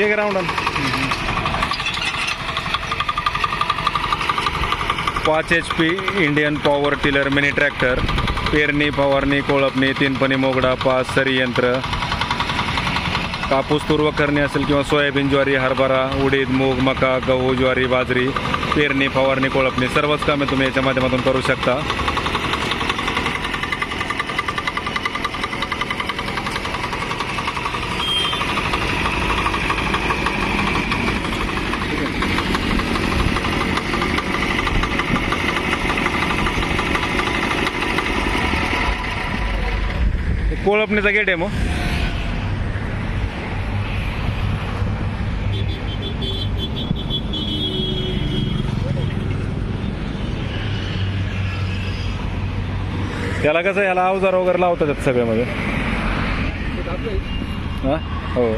एक राऊंड पाच H P Indian power tiller mini tractor पेरणी फवारणी कोळपणी तीनपणी मोगडा पाच सरी यंत्र. कापूस पूर्व करणे असेल किंवा सोयाबीन ज्वारी हरभरा उडीद मूग मका गहू ज्वारी बाजरी. पेरणी फवारणी कोळपणी सर्वच कामे तुम्ही याच्या माध्यमातून करू शकता. कोळपणीचा गेट आहे मग. त्याला कसं याला अवजार वगैरे लावतात सगळ्यामध्ये. हां? हो.